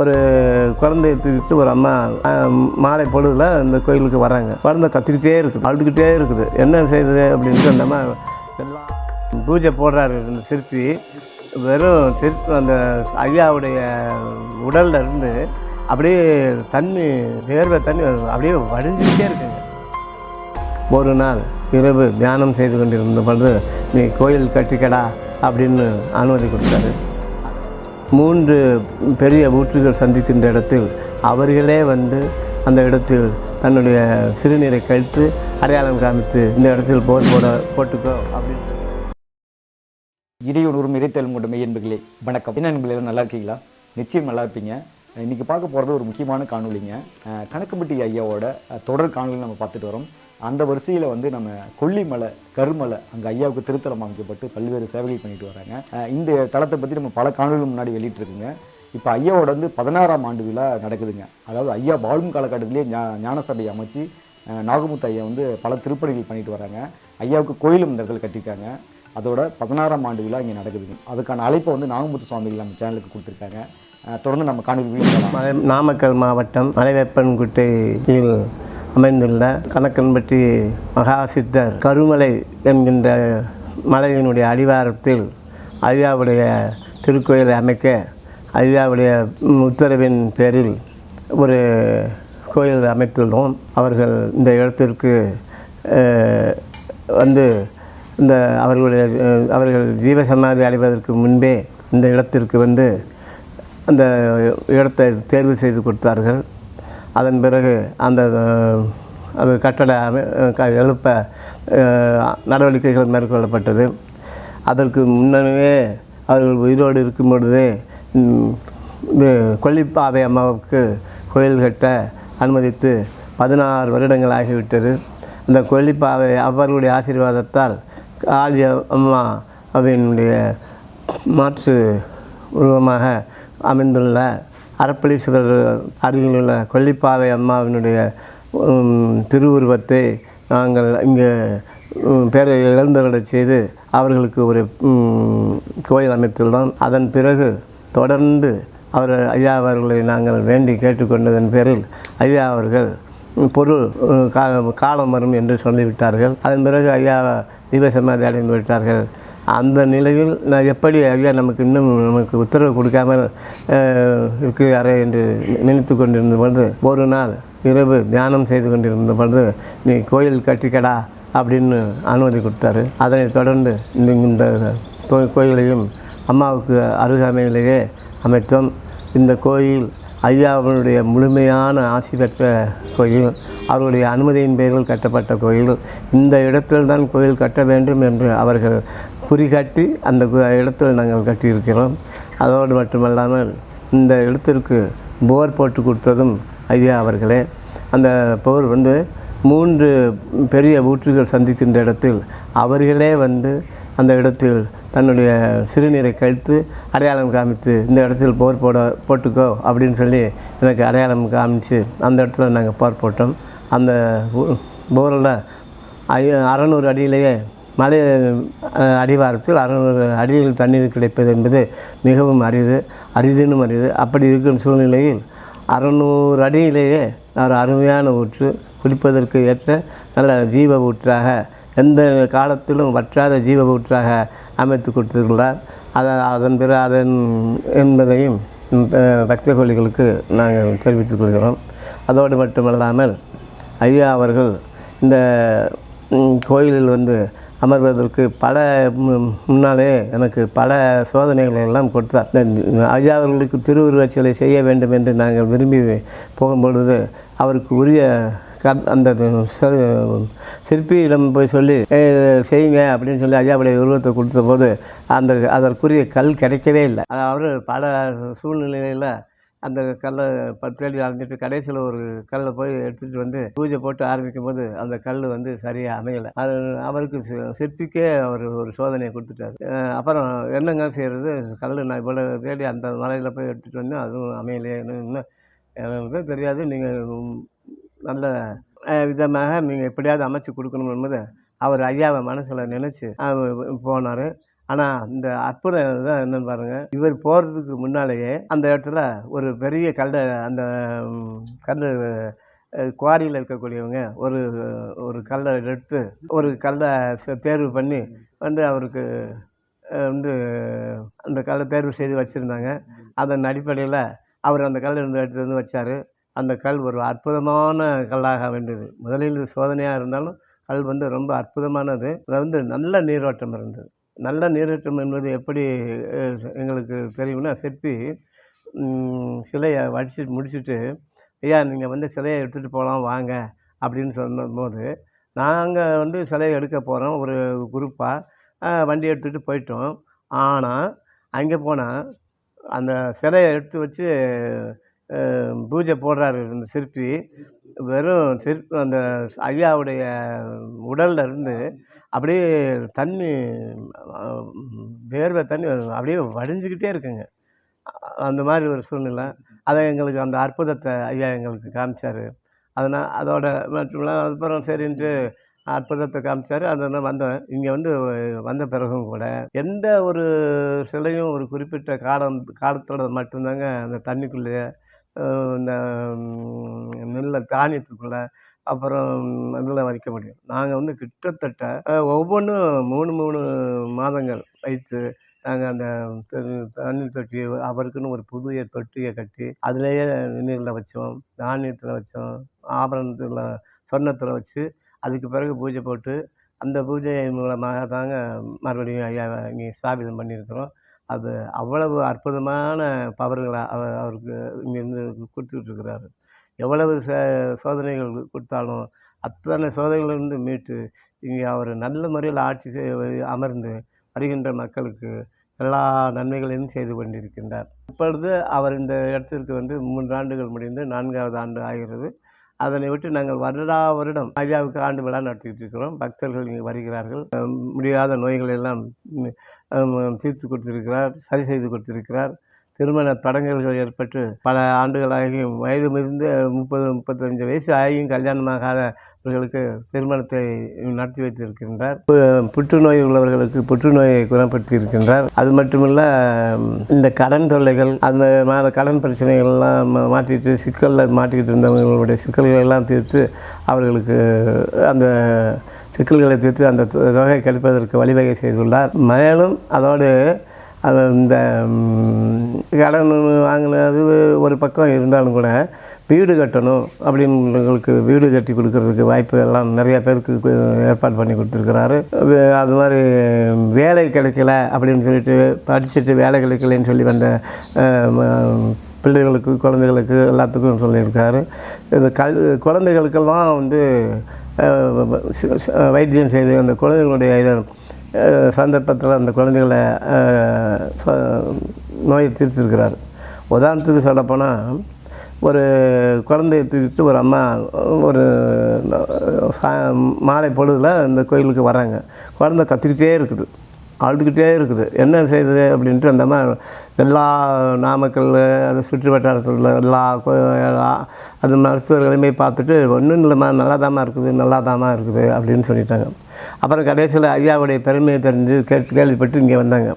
ஒரு குழந்தைய தூக்கிட்டு ஒரு அம்மா மாலை பொழுதுல இந்த கோயிலுக்கு வராங்க குழந்தை கத்திக்கிட்டே இருக்குது அழுதுகிட்டே இருக்குது. என்ன செய்யுது அப்படின்ட்டு அந்த அம்மா எல்லாம் பூஜை போடுறாரு இந்த சிற்பி. வெறும் சிற்பி அந்த ஐயாவுடைய உடல்ல இருந்து அப்படியே தண்ணி வேர்வை தண்ணி அப்படியே வடிஞ்சிக்கிட்டே இருக்குங்க. ஒரு நாள் இரவு தியானம் செய்து கொண்டிருந்த பொழுது நீ கோயில் கட்டிக்கடா அப்படின்னு அனுமதி கொடுத்தாரு. மூன்று பெரிய ஊற்றுகள் சந்திக்கின்ற இடத்தில் அவர்களே வந்து அந்த இடத்தில் தன்னுடைய சிறுநீரை கழித்து அடையாளம் காமித்து இந்த இடத்தில் போர் போட போட்டுக்கோ அப்படின்னு சொல்லி. இறைத்தல் கொண்ட என்பர்களே வணக்கம். என்ன நண்பர்களே நல்லா இருக்கீங்களா? நிச்சயம் நல்லா இருப்பீங்க. இன்னைக்கு பார்க்க போகிறது ஒரு முக்கியமான காணொலிங்க கணக்குப்பட்டி ஐயாவோட தொடர் காணொலி நம்ம பார்த்துட்டு வரோம். அந்த வரிசையில் வந்து நம்ம கொல்லிமலை கருமலை அங்கே ஐயாவுக்கு திருத்தலம் அமைக்கப்பட்டு பல்வேறு சேவைகள் பண்ணிட்டு வராங்க. இந்த தளத்தை பற்றி நம்ம பல காணொலிகள் முன்னாடி வெளியிட்டிருக்குங்க. இப்போ ஐயாவோட வந்து பதினாறாம் ஆண்டு விழா நடக்குதுங்க. அதாவது ஐயா வாழும் காலகட்டத்திலே ஞா ஞான அமைச்சு நாகமுத்து ஐயா வந்து பல திருப்பணிகள் பண்ணிட்டு வராங்க. ஐயாவுக்கு கோயிலும் இந்த இடத்துல கட்டியிருக்காங்க. அதோட பதினாறாம் ஆண்டு விழா இங்கே நடக்குதுங்க. அதுக்கான அழைப்பை வந்து நாகமுத்து சுவாமிகள் நம்ம சேனலுக்கு கொடுத்துருக்காங்க. தொடர்ந்து நம்ம காணொலி நாமக்கல் மாவட்டம் மலைவேப்பன்குட்டையில் அமைந்துள்ள கணக்கன்பட்டி மகா சித்தர் கருமலை என்கின்ற மலையினுடைய அடிவாரத்தில் ஐயாவுடைய திருக்கோயிலை அமைக்க ஐயாவுடைய உத்தரவின் பேரில் ஒரு கோயில் அமைத்துள்ளோம். அவர்கள் இந்த இடத்திற்கு வந்து இந்த அவர்களுடைய அவர்கள் ஜீவசமாதி அடைவதற்கு முன்பே இந்த இடத்திற்கு வந்து அந்த இடத்தை தேர்வு செய்து கொடுத்தார்கள். அதன் பிறகு அந்த அது கட்டட அமை க- எழுப்ப நடவடிக்கைகள் மேற்கொள்ளப்பட்டது. அதற்கு முன்னமே அவர்கள் உயிரோடு இருக்கும் பொழுதே இது கொல்லிப்பாவை அம்மாவுக்கு கோயில் கட்ட அனுமதித்து பதினாறு வருடங்கள் ஆகிவிட்டது. அந்த கொல்லிப்பாவை அவர்களுடைய ஆசீர்வாதத்தால் ஆலி அம்மா அவையினுடைய மாற்று உருவமாக அமைந்துள்ள அரப்பளீஸ்வரர் அருகில் உள்ள கொல்லிப்பாவை அம்மாவினுடைய திருவுருவத்தை நாங்கள் இங்கே பேரை இழந்தவர்களை செய்து அவர்களுக்கு ஒரு கோயில் அமைத்துள்ளோம். அதன் பிறகு தொடர்ந்து அவர் ஐயா அவர்களை நாங்கள் வேண்டி கேட்டுக்கொண்டதன் பேரில் ஐயா அவர்கள் பொருள் கா- காலம் வரும் என்று சொல்லிவிட்டார்கள். அதன் பிறகு ஐயா தீபசமாதி அடைந்து விட்டார்கள். அந்த நிலையில் நான் எப்படி ஐயா நமக்கு இன்னும் நமக்கு உத்தரவு கொடுக்காமல் இருக்கிறாரே என்று நினைத்து கொண்டிருந்த பொழுது ஒரு நாள் இரவு தியானம் செய்து கொண்டிருந்த பொழுது நீ கோயில் கட்டிக்கடா அப்படின்னு அனுமதி கொடுத்தாரு. அதனைத் தொடர்ந்து இந்த கோ- கோயிலையும் அம்மாவுக்கு அருகாமையிலேயே அமைத்தோம். இந்த கோயில் ஐயாவுடைய முழுமையான ஆசி பெற்ற கோயில் அவருடைய அனுமதியின் பேரில் கட்டப்பட்ட கோயில். இந்த இடத்தில்தான் கோயில் கட்ட வேண்டும் என்று அவர்கள் குறிகாட்டி அந்த கு- இடத்தில் நாங்கள் கட்டியிருக்கிறோம். அதோடு மட்டுமல்லாமல் இந்த இடத்திற்கு போர் போட்டு கொடுத்ததும் ஐயா அவர்களே. அந்த போர் வந்து மூன்று பெரிய ஊற்றுகள் சந்திக்கின்ற இடத்தில் அவர்களே வந்து அந்த இடத்தில் தன்னுடைய சிறுநீரை கழித்து அடையாளம் காமித்து இந்த இடத்தில் போர் போட போட்டுக்கோ அப்படின்னு சொல்லி எனக்கு அடையாளம் காமிச்சு அந்த இடத்துல நாங்கள் போர் போட்டோம். அந்த போரில் ஐ அறநூறு அடியிலேயே மலை அடிவாரத்தில் அறுநூறு அடியில் தண்ணீர் கிடைப்பது என்பது மிகவும் அரிது அரிதினும் அரிது. அப்படி இருக்கும் சூழ்நிலையில் அறுநூறு அடியிலேயே ஒரு அருமையான ஊற்று குடிப்பதற்கு ஏற்ற நல்ல ஜீவ ஊற்றாக எந்த காலத்திலும் வற்றாத ஜீவ ஊற்றாக அமைத்து கொடுத்துள்ளார் அதை அதன் பிற அதன் என்பதையும் இந்த பக்த கோழிகளுக்கு நாங்கள் தெரிவித்துக் கொள்கிறோம். அதோடு மட்டுமல்லாமல் ஐயா அவர்கள் இந்த கோயிலில் வந்து அமர்வதற்கு பல மு- முன்னாலே எனக்கு பல சோதனைகளை எல்லாம் கொடுத்தார். இந்த ஐயா அவர்களுக்கு திருவுருவச் சிலை செய்ய வேண்டும் என்று நாங்கள் விரும்பி போகும்பொழுது அவருக்கு உரிய க அந்த சிற்பியிடம் போய் சொல்லி செய்யுங்க அப்படின்னு சொல்லி ஐயாவுடைய உருவத்தை கொடுத்த போது அந்த அதற்குரிய கல் கிடைக்கவே இல்லை. அவர் பல சூழ்நிலையில் அந்த கல்லை பத்து அடி அரைஞ்சிட்டு கடைசியில் ஒரு கல்லை போய் எடுத்துகிட்டு வந்து பூஜை போட்டு ஆரம்பிக்கும் போது அந்த கல் வந்து சரியாக அமையலை. அது அவருக்கு சிற்பிக்கே அவர் ஒரு சோதனையை கொடுத்துட்டாரு. அப்புறம் என்னங்க செய்கிறது கல் நான் இவ்வளோ தேடி அந்த மலையில் போய் எடுத்துகிட்டு வந்தேன் அதுவும் அமையலையே இன்னும் எனக்கு தெரியாது. நீங்கள் நல்ல விதமாக நீங்கள் எப்படியாவது அமைச்சு கொடுக்கணும் என்பது அவர் ஐயாவை மனசில் நினச்சி போனார். ஆனால் இந்த அற்புதம் தான் என்னன்னு பாருங்கள் இவர் போகிறதுக்கு முன்னாலேயே அந்த இடத்துல ஒரு பெரிய கல் அந்த கல் குவாரியில் இருக்கக்கூடியவங்க ஒரு ஒரு கல்லை எடுத்து ஒரு கல்லை தேர்வு பண்ணி வந்து அவருக்கு வந்து அந்த கல்லை தேர்வு செய்து வச்சுருந்தாங்க. அதன் அடிப்படையில் அவர் அந்த கல் இருந்து எடுத்து வந்து வச்சார். அந்த கல் ஒரு அற்புதமான கல்லாக வேண்டியது. முதலில் சோதனையாக இருந்தாலும் கல் வந்து ரொம்ப அற்புதமானது. அது வந்து நல்ல நீரோட்டம் இருந்தது. நல்ல நீரேற்றம் என்பது எப்படி எங்களுக்கு தெரியும்னா சிற்பி சிலையை வடிச்சு முடிச்சுட்டு ஐயா நீங்கள் வந்து சிலையை எடுத்துகிட்டு போகலாம் வாங்க அப்படின்னு சொன்னபோது நாங்கள் வந்து சிலையை எடுக்க போகிறோம் ஒரு குரூப்பாக வண்டி எடுத்துகிட்டு போயிட்டோம். ஆனால் அங்கே போனால் அந்த சிலையை எடுத்து வச்சு பூஜை போடுறாரு இந்த சிற்பி. வெறும் சிற்பி அந்த ஐயாவுடைய உடல்ல இருந்து அப்படியே தண்ணி வேர்வை தண்ணி அப்படியே வடிஞ்சுக்கிட்டே இருக்குங்க. அந்த மாதிரி ஒரு சூழ்நிலை. அதை எங்களுக்கு அந்த அற்புதத்தை ஐயா எங்களுக்கு காமிச்சார். அதனால் அதோட மற்றும் அப்புறம் சரின்ட்டு அற்புதத்தை காமிச்சார். அதெல்லாம் வந்தேன் இங்கே வந்து வந்த பிறகும் கூட எந்த ஒரு சிலையும் ஒரு குறிப்பிட்ட காலம் காலத்தோட மட்டும்தாங்க அந்த தண்ணிக்குள்ளேயே இந்த நெல்லை தானியத்துக்குள்ளே அப்புறம் இதில் வைக்க முடியும். நாங்கள் வந்து கிட்டத்தட்ட ஒவ்வொன்றும் மூணு மூணு மாதங்கள் வைத்து நாங்கள் அந்த தண்ணீர் தொட்டி அவருக்குன்னு ஒரு புதிய தொட்டியை கட்டி அதுலேயே நீரில் வச்சோம் தானியத்தில் வச்சோம் ஆபரணத்தில் சொர்ணத்தில் வச்சு அதுக்கு பிறகு பூஜை போட்டு அந்த பூஜை மூலமாக தாங்க மறுபடியும் ஐயா இங்கே ஸ்தாபிதம் பண்ணியிருக்கிறோம். அது அவ்வளவு அற்புதமான பவர்களை அவர் அவருக்கு இங்கேருந்து கொடுத்துட்ருக்கிறாரு எவ்வளவு ச சோதனைகள் கொடுத்தாலும் அத்தனை சோதனைகளிலிருந்து மீட்டு இங்கே அவர் நல்ல முறையில் ஆட்சி செய் அமர்ந்து வருகின்ற மக்களுக்கு எல்லா நன்மைகளையும் செய்து கொண்டிருக்கின்றார். இப்பொழுது அவர் இந்த இடத்திற்கு வந்து மூன்று ஆண்டுகள் முடிந்து நான்காவது ஆண்டு ஆகிறது. அதனை விட்டு நாங்கள் வருடா வருடம் ஐயாவுக்கு ஆண்டு விழா நடத்திட்டு இருக்கிறோம். பக்தர்கள் இங்கே வருகிறார்கள். முடியாத நோய்கள் எல்லாம் தீர்த்து கொடுத்திருக்கிறார் சரி செய்து கொடுத்திருக்கிறார். திருமண தடங்கல்கள் ஏற்பட்டு பல ஆண்டுகளாகியும் வயது மிகுந்த முப்பது முப்பத்தஞ்சு வயசு ஆகியும் கல்யாணமாகாதவர்களுக்கு திருமணத்தை நடத்தி வைத்திருக்கின்றார். பு- புற்றுநோய் உள்ளவர்களுக்கு புற்றுநோயை குணப்படுத்தி இருக்கின்றார் அது மட்டுமல்ல இந்த கடன் தொல்லைகள் அந்த மாத கடன் பிரச்சனைகள்லாம் மா- சிக்கலில் மாட்டிக்கிட்டு இருந்தவங்களுடைய சிக்கல்களை எல்லாம் தீர்த்து அவர்களுக்கு அந்த சிக்கல்களை தீர்த்து அந்த தொ- தொகை கிடைப்பதற்கு வழிவகை செய்துள்ளார். மேலும் அதோடு அது இந்த கடன் வாங்கினது ஒரு பக்கம் இருந்தாலும் கூட வீடு கட்டணும் அப்படின்றவங்களுக்கு வீடு கட்டி கொடுக்கறதுக்கு வாய்ப்பு எல்லாம் நிறையா பேருக்கு ஏற்பாடு பண்ணி கொடுத்துருக்குறாரு. அது- மாதிரி வேலை கிடைக்கல அப்படின்னு சொல்லிட்டு படிச்சுட்டு வேலை கிடைக்கலன்னு சொல்லி வந்த பிள்ளைகளுக்கு குழந்தைகளுக்கு எல்லாத்துக்கும் சொல்லியிருக்காரு. இந்த கல் குழந்தைகளுக்கெல்லாம் வந்து வைத்தியம் செய்து அந்த குழந்தைகளுடைய இதை சந்தர்ப்பத்தில் அந்த குழந்தைகளை நோயை தீர்த்திருக்கிறார். உதாரணத்துக்கு சொல்லப்போனால் ஒரு குழந்தைய தூக்கிட்டு ஒரு அம்மா ஒரு சா மாலை பொழுதில் இந்த கோயிலுக்கு வராங்க குழந்தை கற்றுக்கிட்டே இருக்குது அழுதுகிட்டே இருக்குது. என்ன செய்யுது அப்படின்ட்டு அந்த அம்மா எல்லா நாமக்கல் அது சுற்று வட்டாரத்தில் எல்லா கோ- அது மருத்துவர்களையுமே பார்த்துட்டு ஒன்றும் இல்லைம்மா நல்லா இருக்குது நல்லா இருக்குது அப்படின்னு சொல்லிட்டாங்க. அப்புறம் கடைசியில் ஐயாவுடைய பெருமையை தெரிஞ்சு கேட்டு கேள்விப்பட்டு இங்கே வந்தாங்க.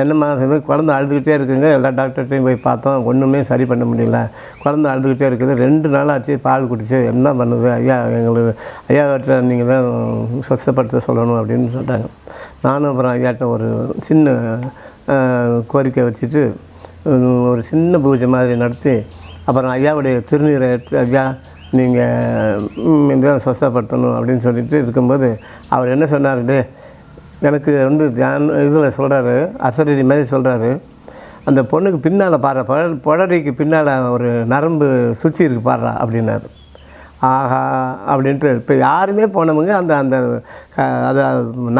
என்னம்மா இது குழந்தை அழுதுகிட்டே இருக்குங்க. எல்லா டாக்டர்கிட்டையும் போய் பார்த்தோம். ஒன்றுமே சரி பண்ண முடியல. குழந்தை அழுதுகிட்டே இருக்குது. ரெண்டு நாள் ஆச்சு பால் குடிச்சு. என்ன பண்ணுது? ஐயா எங்களுக்கு ஐயா கிட்ட நீங்கள் தான் சொஸ்தப்படுத்த சொல்லணும் அப்படின்னு சொல்லிட்டாங்க. நானும் அப்புறம் ஐயாட்ட ஒரு சின்ன கோரிக்கை வச்சுட்டு ஒரு சின்ன பூஜை மாதிரி நடத்தி அப்புறம் ஐயாவுடைய திருநீரை எடுத்து ஐயா நீங்கள் இதுதான் சொஸ்தப்படுத்தணும் அப்படின்னு சொல்லிட்டு இருக்கும்போது அவர் என்ன சொன்னார்டு எனக்கு வந்து தியான இதில் சொல்கிறாரு அசரடி மாதிரி சொல்கிறாரு அந்த பொண்ணுக்கு பின்னால் பாடுற பட புடரிக்கு பின்னால் ஒரு நரம்பு சுற்றி இருக்கு பாடுறா அப்படின்னாரு. ஆஹா அப்படின்ட்டு இப்போ யாருமே போனவங்க அந்த அந்த அது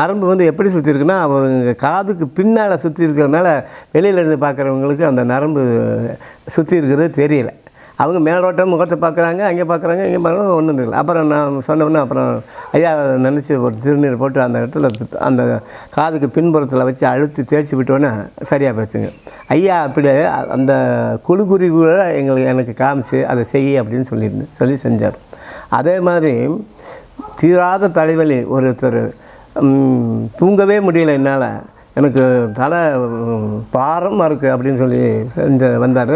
நரம்பு வந்து எப்படி சுற்றி இருக்குன்னா அவங்க காதுக்கு பின்னால் சுற்றி இருக்கிறதுனால வெளியிலேருந்து பார்க்குறவங்களுக்கு அந்த நரம்பு சுற்றி இருக்கிறது தெரியலை. அவங்க மேலோட்டம் முகத்தை பார்க்குறாங்க அங்கே பார்க்குறாங்க இங்கே பார்க்குறாங்க ஒன்றும் தெரியல அப்புறம் நான் சொன்னோன்னே அப்புறம் ஐயா நினச்சி ஒரு திருநீர் போட்டு அந்த இடத்துல அந்த காதுக்கு பின்புறத்தில் வச்சு அழுத்தி தேய்ச்சி விட்டோன்னே சரியாக பேசுங்க ஐயா அப்படியே அந்த குழு கூட எங்களுக்கு எனக்கு காமிச்சு அதை செய்ய அப்படின்னு சொல்லியிருந்தேன் சொல்லி செஞ்சார். அதே மாதிரி தீராத தலைவலி ஒருத்தர் தூங்கவே முடியல என்னால். எனக்கு தலை பாரமாக இருக்குது அப்படின்னு சொல்லி செஞ்ச வந்தார்.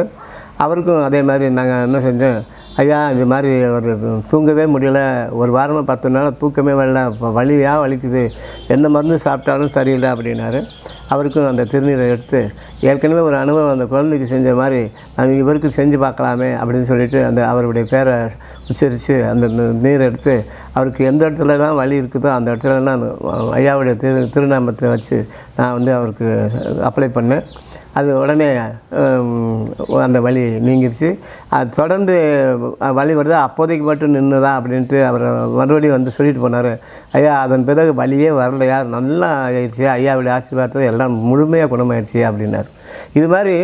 அவருக்கும் அதே மாதிரி நாங்கள் என்ன செஞ்சோம் ஐயா இது மாதிரி ஒரு தூங்கவே முடியல. ஒரு வாரமாக பத்து நாள் தூக்கமே வரல. வலியாக வலிக்குது. என்ன மருந்து சாப்பிட்டாலும் சரியில்லை அப்படின்னாரு. அவருக்கும் அந்த திருநீரை எடுத்து ஏற்கனவே ஒரு அனுபவம் அந்த குழந்தைக்கு செஞ்ச மாதிரி அது இவருக்கு செஞ்சு பார்க்கலாமே அப்படின்னு சொல்லிட்டு அந்த அவருடைய பேரை உச்சரித்து அந்த நீரை எடுத்து அவருக்கு எந்த இடத்துலலாம் வலி இருக்குதோ அந்த இடத்துலலாம் அந்த ஐயாவுடைய திரு திருநாமத்தை வச்சு நான் வந்து அவருக்கு அப்ளை பண்ணேன். அது உடனே அந்த வலி நீங்கிருச்சு. அது தொடர்ந்து வழி வலி வருது? அப்போதைக்கு மட்டும் நின்றுதா அப்படின்ட்டு அவர் மறுபடியும் வந்து சொல்லிட்டு போனார். ஐயா அதன் பிறகு வலியே வரலையா? நல்லா ஆயிடுச்சு. ஐயாவுடைய ஆசீர்வாதத்தை எல்லாம் முழுமையாக குணமாயிடுச்சு அப்படின்னார். இது மாதிரி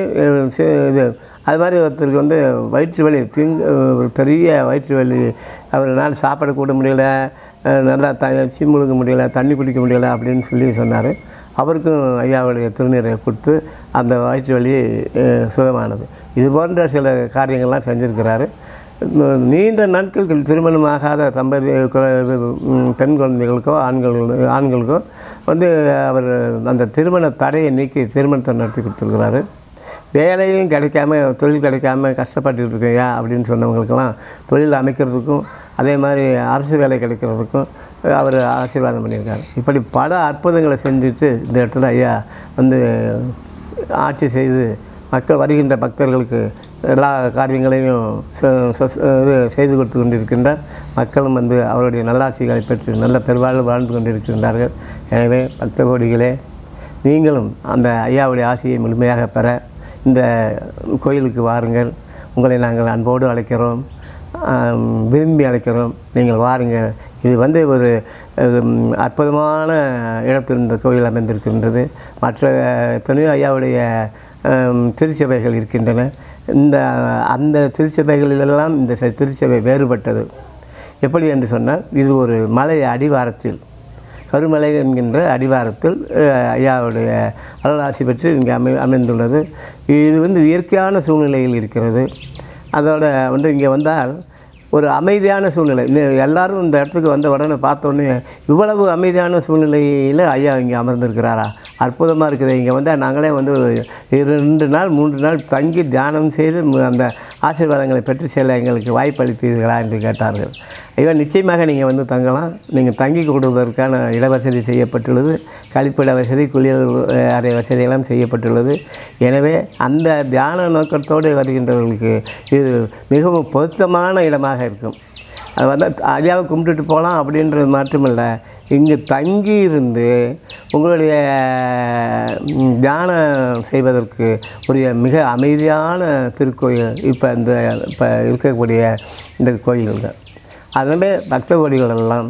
இது அது மாதிரி ஒருத்தருக்கு வந்து வயிற்று வலி திங் ஒரு பெரிய வயிற்று வலி. அவரால் சாப்பாடு கூட முடியல. நல்லா த சி முழுங்க முடியல. தண்ணி குடிக்க முடியல அப்படின்னு சொல்லி சொன்னார். அவருக்கும் ஐயாவுடைய திருநீரை கொடுத்து அந்த வயிற்று வலி சுகமானது. இது போன்ற சில காரியங்கள்லாம் செஞ்சுருக்கிறாரு. நீண்ட நாட்கள் திருமணமாகாத தம்பதி பெண் குழந்தைகளுக்கோ ஆண்கள் ஆண்களுக்கோ வந்து அவர் அந்த திருமண தடையை நீக்கி திருமணத்தை நடத்தி கொடுத்துருக்கிறாரு. வேலையும் கிடைக்காம தொழில் கிடைக்காம கஷ்டப்பட்டுட்டு இருக்கையா அப்படின்னு சொன்னவங்களுக்கெல்லாம் தொழில் அமைக்கிறதுக்கும் அதே மாதிரி அரசு வேலை கிடைக்கிறதுக்கும் அவர் ஆசீர்வாதம் பண்ணியிருக்காரு. இப்படி பல அற்புதங்களை செஞ்சுட்டு இந்த இடத்துல ஐயா வந்து ஆட்சி செய்து மக்கள் வருகின்ற பக்தர்களுக்கு எல்லா காரியங்களையும் இது செய்து கொடுத்து கொண்டிருக்கின்றார் மக்களும் வந்து அவருடைய நல்லாசிகளை பெற்று நல்ல பெருவாழ்வு வாழ்ந்து கொண்டிருக்கின்றார்கள். எனவே பக்த கோடிகளே நீங்களும் அந்த ஐயாவுடைய ஆசையை முழுமையாக பெற இந்த கோயிலுக்கு வாருங்கள். உங்களை நாங்கள் அன்போடு அழைக்கிறோம். விரும்பி அழைக்கிறோம். நீங்கள் வாருங்கள். இது வந்து ஒரு அற்புதமான இடத்தில் இந்த கோயில் அமைந்திருக்கின்றது. மற்ற எத்தனையோ ஐயாவுடைய திருச்சபைகள் இருக்கின்றன. இந்த அந்த திருச்சபைகளிலெல்லாம் இந்த ச- திருச்சபை வேறுபட்டது. எப்படி என்று சொன்னால் இது ஒரு மலை அடிவாரத்தில் கருமலை என்கின்ற அடிவாரத்தில் ஐயாவுடைய அருளாசி பெற்று இங்கே அமை அமைந்துள்ளது. இது வந்து இயற்கையான சூழ்நிலையில் இருக்கிறது. அதோட வந்து இங்கே வந்தால் ஒரு அமைதியான சூழ்நிலை. இந்த எல்லாரும் இந்த இடத்துக்கு வந்த உடனே பார்த்தோன்னே இவ்வளவு அமைதியான சூழ்நிலையில் ஐயா இங்கே அமர்ந்திருக்கிறாரா? அற்புதமாக இருக்குது. இங்கே வந்து நாங்களே வந்து இரண்டு நாள் மூன்று நாள் தங்கி தியானம் செய்து அந்த ஆசீர்வாதங்களை பெற்று செல்ல எங்களுக்கு வாய்ப்பு அளித்தீர்களா என்று கேட்டார்கள். இதில் நிச்சயமாக நீங்கள் வந்து தங்கலாம். நீங்கள் தங்கி கொடுவதற்கான இடவசதி செய்யப்பட்டுள்ளது. கழிப்பிட வசதி குளியல் அறை வசதியெல்லாம் செய்யப்பட்டுள்ளது. எனவே அந்த தியான நோக்கத்தோடு வருகின்றவர்களுக்கு இது மிகவும் பொருத்தமான இடமாக இருக்கும். அது வந்து ஐயாவை கும்பிட்டுட்டு போகலாம் அப்படின்றது மட்டுமில்லை இங்கு தங்கி இருந்து உங்களுடைய தியானம் செய்வதற்கு உரிய மிக அமைதியான திருக்கோயில் இப்போ இந்த இப்போ இருக்கக்கூடிய இந்த கோயில்கள். அதனால பக்த கோடிகள் எல்லாம்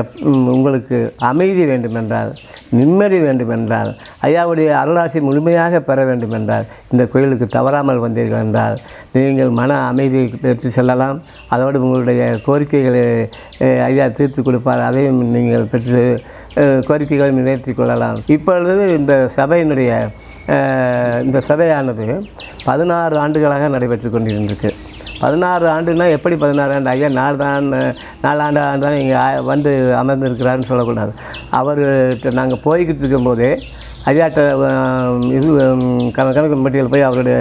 எப் உங்களுக்கு அமைதி வேண்டுமென்றால் நிம்மதி வேண்டுமென்றால் ஐயாவுடைய அருளாசி முழுமையாக பெற வேண்டுமென்றால் இந்த கோயிலுக்கு தவறாமல் வந்தீர்கள் என்றால் நீங்கள் மன அமைதி பெற்று செல்லலாம். அதோடு உங்களுடைய கோரிக்கைகளை ஐயா தீர்த்து கொடுப்பார். அதையும் நீங்கள் பெற்று கோரிக்கைகளை நிறைவேற்றி கொள்ளலாம். இப்பொழுது இந்த சபையினுடைய இந்த சபையானது பதினாறு ஆண்டுகளாக நடைபெற்று கொண்டிருந்திருக்கு. பதினாறு ஆண்டுனா எப்படி பதினாறு ஆண்டு? ஐயா நாலு தான் நாலாண்டு ஆண்டு தான் இங்கே வந்து அமர்ந்திருக்கிறாருன்னு சொல்லக்கூடாது. அவர்கிட்ட நாங்கள் போய்கிட்டு இருக்கும்போதே ஐயாட்ட இது கண- கணக்கு பட்டியல் போய் அவருடைய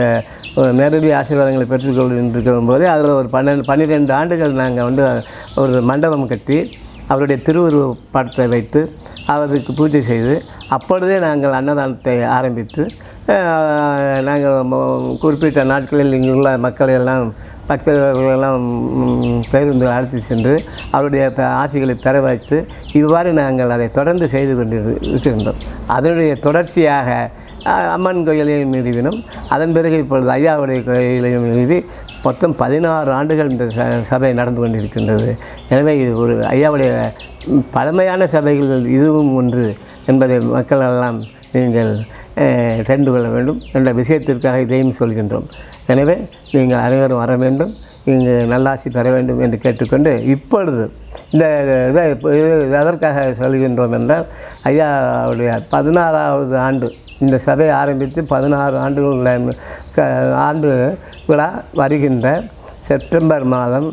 நேரடி ஆசீர்வாதங்களை பெற்றுக்கொண்டிருக்கும் போதே அதில் ஒரு பன்னெண்டு பன்னிரெண்டு ஆண்டுகள் நாங்கள் வந்து ஒரு மண்டபம் கட்டி அவருடைய திருவுருவ படத்தை வைத்து அவருக்கு பூஜை செய்து அப்பொழுதே நாங்கள் அன்னதானத்தை ஆரம்பித்து நாங்கள் குறிப்பிட்ட நாட்களில் இங்குள்ள மக்களை எல்லாம் பக்தர்களெல்லாம் ம், பேருந்து அழைத்து சென்று அவருடைய ஆசைகளை பெற வைத்து இவ்வாறு நாங்கள் அதை தொடர்ந்து செய்து கொண்டு இருக்கின்றோம். அதனுடைய தொடர்ச்சியாக அம்மன் கோயிலையும் நிறுவினோம் அதன் பிறகு இப்பொழுது ஐயாவுடைய கோயிலையும் நிறுவி மொத்தம் பதினாறு ஆண்டுகள் இந்த ச- சபை நடந்து கொண்டிருக்கின்றது. எனவே இது ஒரு ஐயாவுடைய பழமையான சபைகள் இதுவும் ஒன்று என்பதை மக்களெல்லாம் நீங்கள் தெரிந்து கொள்ள வேண்டும் என்ற விஷயத்திற்காக இதையும் சொல்கின்றோம். எனவே நீங்கள் அனைவரும் வர வேண்டும் இங்கு நல்லாசி பெற வேண்டும் என்று கேட்டுக்கொண்டு இப்பொழுது இந்த இதை எதற்காக சொல்கின்றோம் என்றால் ஐயாவுடைய பதினாறாவது ஆண்டு இந்த சபை ஆரம்பித்து பதினாறு ஆண்டுகள் க- ஆண்டு விழா வருகின்ற செப்டம்பர் மாதம்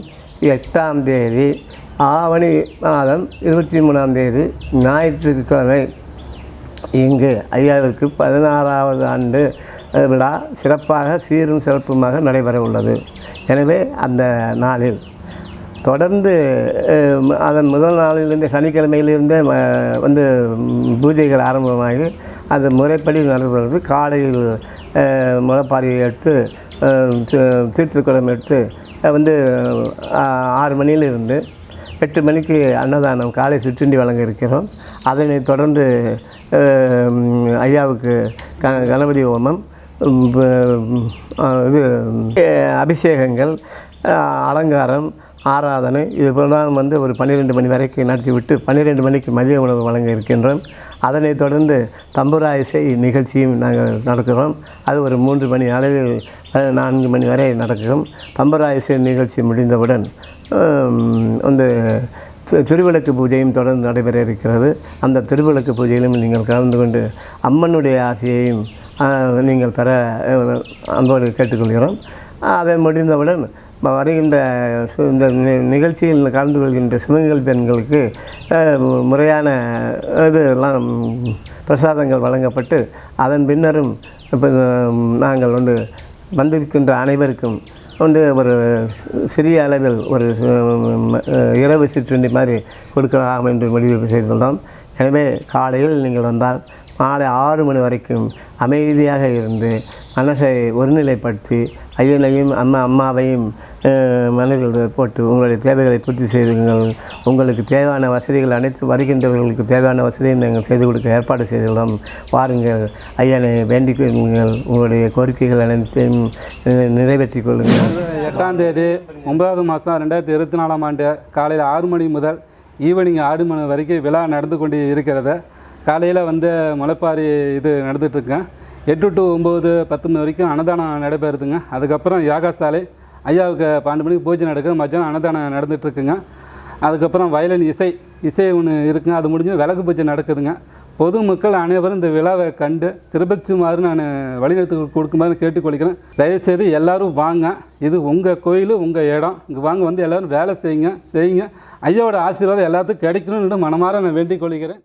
எட்டாம் தேதி ஆவணி மாதம் இருபத்தி மூணாம் தேதி ஞாயிற்றுக்கிழமை இங்கு ஐயாவிற்கு பதினாறாவது ஆண்டு விழா சிறப்பாக சீரும் சிறப்புமாக நடைபெற உள்ளது. எனவே அந்த நாளில் தொடர்ந்து அதன் முதல் நாளிலிருந்து சனிக்கிழமையிலிருந்தே வந்து பூஜைகள் ஆரம்பமாகி அது முறைப்படி நடைபெறுவது. காலையில் அஹ், முளைப்பாரியை எடுத்து தீர்த்துக்குளம் எடுத்து வந்து ஆறு மணியிலிருந்து எட்டு மணிக்கு அன்னதானம் காலை சிற்றுண்டி வழங்க இருக்கிறோம். அதனை தொடர்ந்து ஐயாவுக்கு க கணபதி ஹோமம் இது அபிஷேகங்கள் அலங்காரம் ஆராதனை இது போலாம் வந்து ஒரு பன்னிரெண்டு மணி வரைக்கும் நடத்திவிட்டு பன்னிரெண்டு மணிக்கு மதிய உணவு வழங்க இருக்கின்றோம். அதனைத் தொடர்ந்து தம்புரா இசை நிகழ்ச்சியும் நாங்கள் நடத்துகிறோம். அது ஒரு மூன்று மணி அளவில் நான்கு மணி வரை நடக்கும். தம்புரா இசை நிகழ்ச்சி முடிந்தவுடன் வந்து திருவிளக்கு பூஜையும் தொடர்ந்து நடைபெற இருக்கிறது. அந்த திருவிளக்கு பூஜையிலும் நீங்கள் கலந்து கொண்டு அம்மனுடைய ஆசையையும் நீங்கள் பெற அன்போடு கேட்டுக்கொள்கிறோம். அதை முடிந்தவுடன் வருகின்ற சு- இந்த நி- நிகழ்ச்சியில் கலந்து கொள்கின்ற சிவங்கள் பெண்களுக்கு முறையான இது எல்லாம் பிரசாதங்கள் வழங்கப்பட்டு அதன் பின்னரும் இப்போ நாங்கள் வந்து வந்திருக்கின்ற அனைவருக்கும் வந்து ஒரு சிறிய அளவில் ஒரு இரவு சிற்றுண்டி மாதிரி கொடுக்கலாம் என்று முடிவு செய்துள்ளோம். எனவே காலையில் நீங்கள் வந்தால் மாலை ஆறு மணி வரைக்கும் அமைதியாக இருந்து மனசை ஒருநிலைப்படுத்தி ஐயனையும் அம்மா அம்மாவையும் மனதில் போட்டு உங்களுடைய தேவைகளை பூர்த்தி செய்துங்கள். உங்களுக்கு தேவையான வசதிகள் அனைத்து வருகின்றவர்களுக்கு தேவையான வசதியை நாங்கள் செய்து கொடுக்க ஏற்பாடு செய்துள்ளோம். வாருங்கள் ஐயனை வேண்டிக் கொள்ளுங்கள். உங்களுடைய கோரிக்கைகள் அனைத்தையும் நிறைவேற்றிக் கொள்ளுங்கள். எட்டாம் தேதி ஒன்பதாவது மாதம் ரெண்டாயிரத்தி இருபத்தி நாலாம் ஆண்டு காலையில் ஆறு மணி முதல் ஈவினிங் ஆறு மணி வரைக்கும் விழா நடந்து கொண்டு இருக்கிறது. காலையில் வந்து முளைப்பாரி இது நடந்துகிட்ருக்கேன் எட்டு டு ஒம்பது பத்து மணி வரைக்கும் அன்னதானம் நடைபெறுதுங்க. அதுக்கப்புறம் யாகாசாலை ஐயாவுக்கு பன்னெண்டு மணிக்கு பூஜை நடக்கும் மத்தியானம் அன்னதானம் நடந்துகிட்ருக்குங்க அதுக்கப்புறம் வயலின் இசை இசை ஒன்று இருக்குங்க. அது முடிஞ்சு விளக்கு பூஜை நடக்குதுங்க. பொதுமக்கள் அனைவரும் இந்த விழாவை கண்டு திருப்பச்சுமாறு நான் வழிநடத்து கொடுக்குமாறு கேட்டுக்கொள்கிறேன் தயவுசெய்து எல்லாரும் வாங்க. இது உங்கள் கோயில் உங்கள் இடம். இங்கே வாங்க வந்து எல்லோரும் வேலை செய்யுங்க செய்யுங்க. ஐயாவோட ஆசீர்வாதம் எல்லாத்துக்கும் கிடைக்கணும்னு மனமாற நான் வேண்டிக் கொள்கிறேன்.